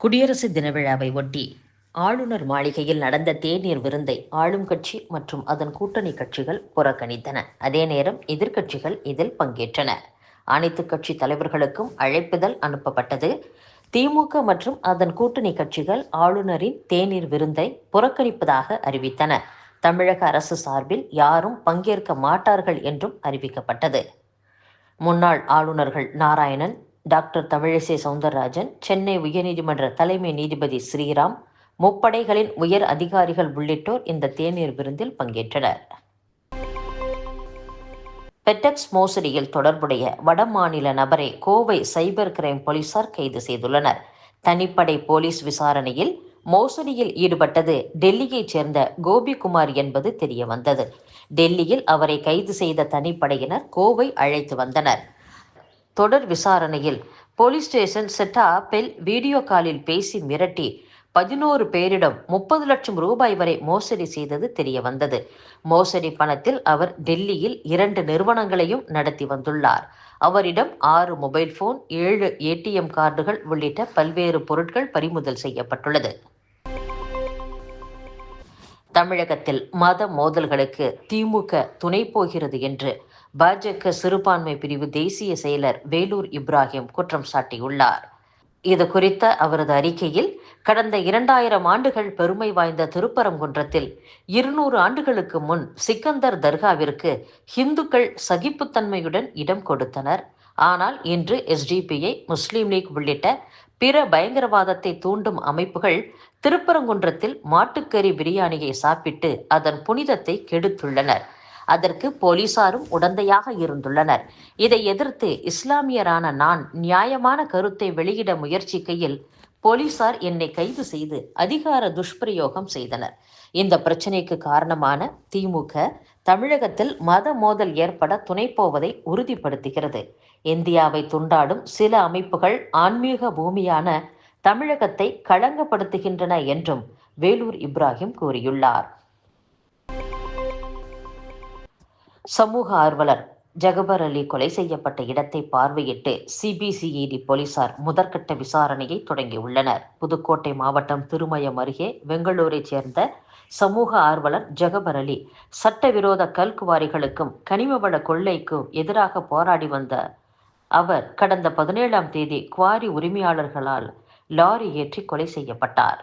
குடியரசு தின விழாவை ஒட்டி ஆளுநர் மாளிகையில் நடந்த தேநீர் விருந்தை ஆளும் கட்சி மற்றும் அதன் கூட்டணி கட்சிகள் புறக்கணித்தன. அதே நேரம் எதிர்க்கட்சிகள் இதில் பங்கேற்றன. அனைத்து கட்சி தலைவர்களுக்கும் அழைப்புதல் அனுப்பப்பட்டது. திமுக மற்றும் அதன் கூட்டணி கட்சிகள் ஆளுநரின் தேநீர் விருந்தை புறக்கணிப்பதாக அறிவித்தன. தமிழக அரசு சார்பில் யாரும் பங்கேற்க மாட்டார்கள் என்றும் அறிவிக்கப்பட்டது. முன்னாள் ஆளுநர்கள் நாராயணன் டாக்டர் தமிழிசை சவுந்தரராஜன் சென்னை உயர்நீதிமன்ற தலைமை நீதிபதி ஸ்ரீராம் முப்படைகளின் உயர் அதிகாரிகள் உள்ளிட்டோர் இந்த தேநீர் விருந்தில் பங்கேற்றனர். பெட்டெக்ஸ் மோசடியில் தொடர்புடைய வடமாநில நபரை கோவை சைபர் கிரைம் போலீசார் கைது செய்துள்ளனர். தனிப்படை போலீஸ் விசாரணையில் மோசடியில் ஈடுபட்டது டெல்லியைச் சேர்ந்த கோபிகுமார் என்பது தெரியவந்தது. டெல்லியில் அவரை கைது செய்த தனிப்படையினர் கோவை அழைத்து வந்தனர். தொடர் விசாரணையில் போலீஸ் ஸ்டேஷன் செட்டாப்பில் வீடியோ காலில் பேசி மிரட்டி பதினோரு பேரிடம் முப்பது லட்சம் ரூபாய் வரை மோசடி செய்தது தெரிய வந்தது மோசடி பணத்தில் அவர் டெல்லியில் இரண்டு நிறுவனங்களையும் நடத்தி வந்துள்ளார். அவரிடம் ஆறு மொபைல் போன் ஏழு ஏடிஎம் கார்டுகள் உள்ளிட்ட பல்வேறு பொருட்கள் பறிமுதல் செய்யப்பட்டுள்ளது. தமிழகத்தில் மத மோதல்களுக்கு திமுக துணை போகிறது என்று பாஜக சிறுபான்மை பிரிவு தேசிய செயலர் வேலூர் இப்ராஹிம் குற்றம் சாட்டியுள்ளார். இது குறித்த அவரது அறிக்கையில் கடந்த இரண்டாயிரம் ஆண்டுகள் பெருமை வாய்ந்த திருப்பரங்குன்றத்தில் இருநூறு ஆண்டுகளுக்கு முன் சிக்கந்தர் தர்காவிற்கு ஹிந்துக்கள் சகிப்புத்தன்மையுடன் இடம் கொடுத்தனர். ஆனால் இன்று எஸ்டிபிஐ முஸ்லீம் லீக் உள்ளிட்ட பிற பயங்கரவாதத்தை தூண்டும் அமைப்புகள் திருப்பரங்குன்றத்தில் மாட்டுக்கறி பிரியாணியை சாப்பிட்டு அதன் புனிதத்தை கெடுத்துள்ளனர். அதற்கு போலீசாரும் உடந்தையாக இருந்துள்ளனர். இதை எதிர்த்து இஸ்லாமியரான நான் நியாயமான கருத்தை வெளியிட முயற்சிக்கையில் போலீசார் என்னை கைது செய்து அதிகார துஷ்பிரயோகம் செய்தனர். இந்த பிரச்சனைக்கு காரணமான திமுக தமிழகத்தில் மத மோதல் ஏற்பட துணை போவதை உறுதிப்படுத்துகிறது. இந்தியாவை துண்டாடும் சில அமைப்புகள் ஆன்மீக பூமியான தமிழகத்தை களங்கப்படுத்துகின்றன என்றும் வேலூர் இப்ராஹிம் கூறியுள்ளார். சமூக ஆர்வலர் ஜகபர் அலி கொலை செய்யப்பட்ட இடத்தை பார்வையிட்டு சிபிசிஇடி போலீசார் முதற்கட்ட விசாரணையை தொடங்கியுள்ளனர். புதுக்கோட்டை மாவட்டம் திருமயம் அருகே பெங்களூரைச் சேர்ந்த சமூக ஆர்வலர் ஜகபர் அலி சட்டவிரோத கல்குவாரிகளுக்கும் கனிமவள கொள்ளைக்கும் எதிராக போராடி வந்த அவர் கடந்த பதினேழாம் தேதி குவாரி உரிமையாளர்களால் லாரி ஏற்றி கொலை செய்யப்பட்டார்.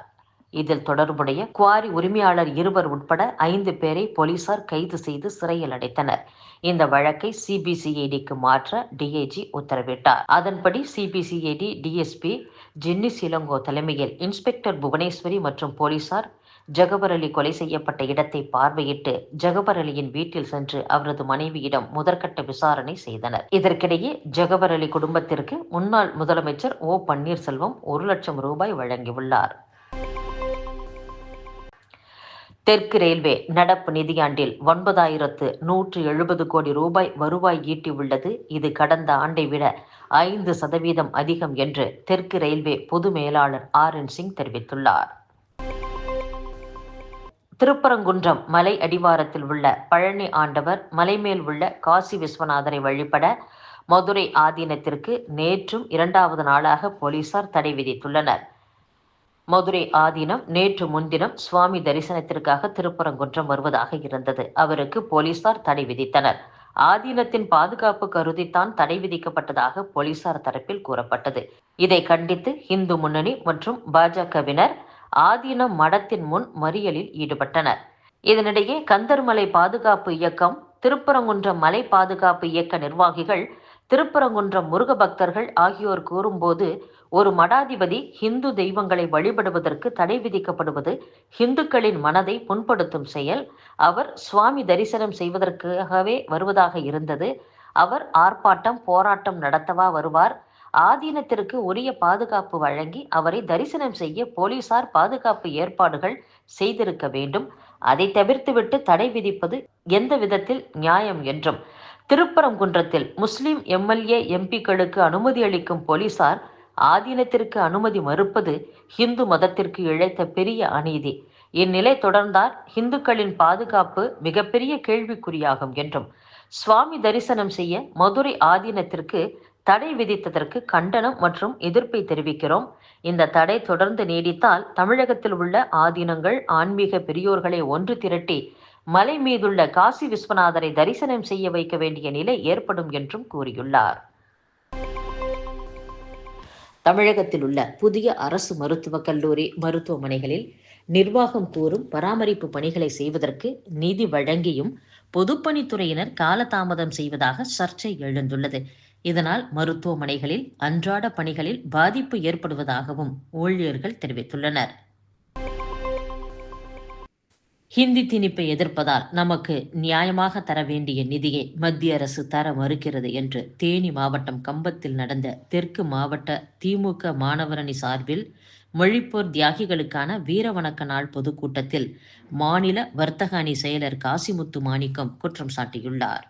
இதில் தொடர்புடைய குவாரி உரிமையாளர் இருவர் உட்பட ஐந்து பேரை போலீசார் கைது செய்து சிறையில் அடைத்தனர். இந்த வழக்கை சிபிசிஐடிக்கு மாற்ற டிஐஜி உத்தரவிட்டார். அதன்படி சிபிசிஐடி டிஎஸ்பி ஜின்னி சிலங்கோ தலைமையில் இன்ஸ்பெக்டர் புவனேஸ்வரி மற்றும் போலீசார் ஜகபர் அலி கொலை செய்யப்பட்ட இடத்தை பார்வையிட்டு ஜகபர் அலியின் வீட்டில் சென்று அவரது மனைவியிடம் முதற்கட்ட விசாரணை செய்தனர். இதற்கிடையே ஜகபர் அலி குடும்பத்திற்கு முன்னாள் முதலமைச்சர் ஓ பன்னீர்செல்வம் ஒரு லட்சம் ரூபாய் வழங்கியுள்ளார். தெற்கு ரயில்வே நடப்பு நிதியாண்டில் ஒன்பதாயிரத்து நூற்று எழுபது கோடி ரூபாய் வருவாய் ஈட்டியுள்ளது இது கடந்த ஆண்டை விட ஐந்து சதவீதம் அதிகம் என்று தெற்கு ரயில்வே பொது மேலாளர் ஆர் என் சிங் தெரிவித்துள்ளார். திருப்பரங்குன்றம் மலை அடிவாரத்தில் உள்ள பழனி ஆண்டவர் மலைமேல் உள்ள காசி விஸ்வநாதரை வழிபட மதுரை ஆதீனத்திற்கு நேற்றும் இரண்டாவது நாளாக போலீசார் தடை விதித்துள்ளனர். மதுரை ஆதீனம் நேற்று முன்தினம் சுவாமி தரிசனத்திற்காக திருப்பரங்குன்றம் வருவதாக இருந்தது. அவருக்கு போலீசார் தடை விதித்தனர். ஆதீனத்தின் பாதுகாப்பு கருதித்தான் தடை விதிக்கப்பட்டதாக போலீசார் தரப்பில் கூறப்பட்டது. இதை கண்டித்து இந்து முன்னணி மற்றும் பாஜகவினர் ஆதீனம் மடத்தின் முன் மறியலில் ஈடுபட்டனர். இதனிடையே கந்தர்மலை பாதுகாப்பு இயக்கம் திருப்பரங்குன்றம் மலை பாதுகாப்பு இயக்க நிர்வாகிகள் திருப்பரங்குன்றம் முருக பக்தர்கள் ஆகியோர் கூறும்போது ஒரு மடாதிபதி ஹிந்து தெய்வங்களை வழிபடுவதற்கு தடை விதிக்கப்படுவது ஹிந்துக்களின் மனதை புண்படுத்தும் செயல். அவர் சுவாமி தரிசனம் செய்வதற்காகவே வருவதாக இருந்தது. அவர் ஆர்ப்பாட்டம் போராட்டம் நடத்தவா வருவார். ஆதீனத்திற்கு உரிய பாதுகாப்பு வழங்கி அவரை தரிசனம் செய்ய போலீசார் பாதுகாப்பு ஏற்பாடுகள் செய்திருக்க வேண்டும். அதை தவிர்த்துவிட்டு தடை விதிப்பது எந்த விதத்தில் நியாயம் என்றும் திருப்பரங்குன்றத்தில் முஸ்லிம் எம்எல்ஏ எம்பிக்களுக்கு அனுமதி அளிக்கும் போலீசார் ஆதீனத்திற்கு அனுமதி மறுப்பது ஹிந்து மதத்திற்கு இழைத்த பெரிய அநீதி. இந்நிலை தொடர்ந்தால் இந்துக்களின் பாதுகாப்பு மிகப்பெரிய கேள்விக்குறியாகும் என்றும் சுவாமி தரிசனம் செய்ய மதுரை ஆதீனத்திற்கு தடை விதித்ததற்கு கண்டனம் மற்றும் எதிர்ப்பை தெரிவிக்கிறோம். இந்த தடை தொடர்ந்து நீடித்தால் தமிழகத்தில் உள்ள ஆதீனங்கள் ஆன்மீக பெரியோர்களை ஒன்று திரட்டி மலை மீதுள்ள காசி விஸ்வநாதரை தரிசனம் செய்ய வைக்க வேண்டிய நிலை ஏற்படும் என்றும் கூறியுள்ளார். தமிழகத்தில் உள்ள புதிய அரசு மருத்துவக் கல்லூரி மருத்துவமனைகளில் நிர்வாகம் கூறும் பராமரிப்பு பணிகளை செய்வதற்கு நிதி வழங்கியும் பொதுப்பணித்துறையினர் காலதாமதம் செய்வதாக சர்ச்சை எழுந்துள்ளது. இதனால் மருத்துவமனைகளில் அன்றாட பணிகளில் பாதிப்பு ஏற்படுவதாகவும் ஊழியர்கள் தெரிவித்துள்ளனர். ஹிந்தி திணிப்பை எதிர்ப்பதால் நமக்கு நியாயமாக தர வேண்டிய நிதியை மத்திய அரசு தர மறுக்கிறது என்று தேனி மாவட்டம் கம்பத்தில் நடந்த தெற்கு மாவட்ட திமுக மாணவரணி சார்பில் மொழிப்போர் தியாகிகளுக்கான வீரவணக்க நாள் பொதுக்கூட்டத்தில் மாநில வர்த்தக அணி செயலர் காசிமுத்து மாணிக்கம் குற்றம் சாட்டியுள்ளார்.